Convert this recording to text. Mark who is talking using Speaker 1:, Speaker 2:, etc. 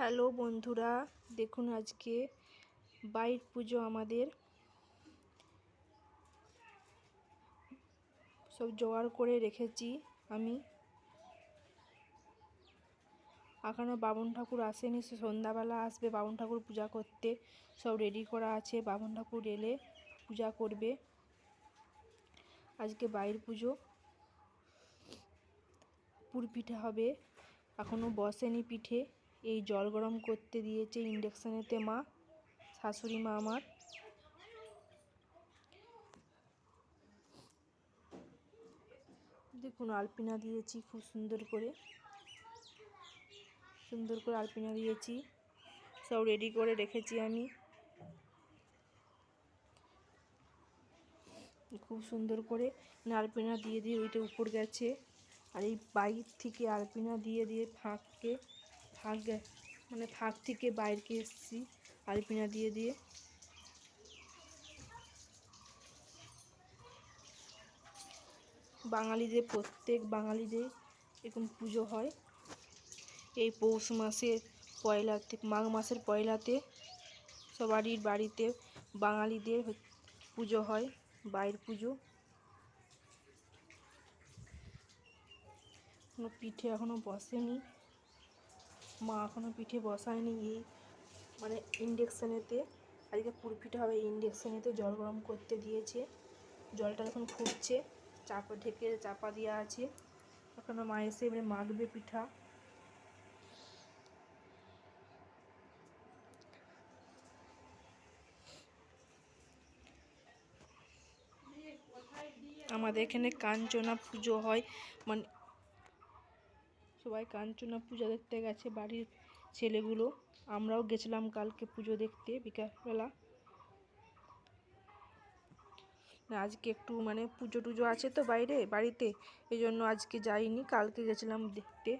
Speaker 1: Hello বন্ধুরা, দেখুন আজকে বাইক পুজো আমাদের। সব জোগাড় করে রেখেছি আমি। এখনও বামুন ঠাকুর আসেনি, সে সন্ধ্যাবেলা আসবে বামুন ঠাকুর পূজা করতে। সব রেডি করা আছে, বামুন ঠাকুর এলে পূজা করবে। আজকে বাইর পুজো। পুর পিঠে হবে এখনও বসেনি পিঠে। এই জল গরম করতে দিয়েছে ইন্ডাকশানেতে মা, শাশুড়ি মা আমার। দেখুন, আলপিনা দিয়েছি খুব সুন্দর করে। সুন্দর করে আলপিনা দিয়েছি। সব রেডি করে রেখেছি আমি। খুব সুন্দর করে আলপিনা দিয়ে দিয়ে ওইটা উপর গেছে। আর এই বাইর থেকে আলপিনা দিয়ে দিয়ে ফাঁককে গে- মানে ফাঁক থেকে বাইরকে এসেছি, আলপিনা দিয়ে দিয়ে। বাঙালিদের প্রত্যেক বাঙালিদের এরকম পুজো হয়। এই পৌষ মাসের পয়লাতে, মাঘ মাসের পয়লাতে সবারই বাড়িতে বাঙালিদের পুজো হয়, বাইর পুজো। কোনো পিঠে এখনও বসেনি। মা এখনও পিঠে বসায়নি এই মানে ইন্ডেকশানেতে আজকে পুর পিঠে হবে ইন্ডেকশানেতে জল গরম করতে দিয়েছে। জলটা এখন ফুটছে, চাপা ঢেকে চাপা দেওয়া আছে। এখনও মা এসে এবারে মাখবে পিঠা। আমাদের এখানে কাঞ্চনা পুজো হয় মানে সবাই কাঞ্চনা পুজো দেখতে গেছে বাড়ির ছেলেগুলো। আমরাও গেছিলাম কালকে পুজো দেখতে বিকালবেলা। আজকে একটু মানে পুজো টুজো আছে তো বাইরে, বাড়িতে এই জন্য আজকে যাইনি, কালকে গেছিলাম দেখতে।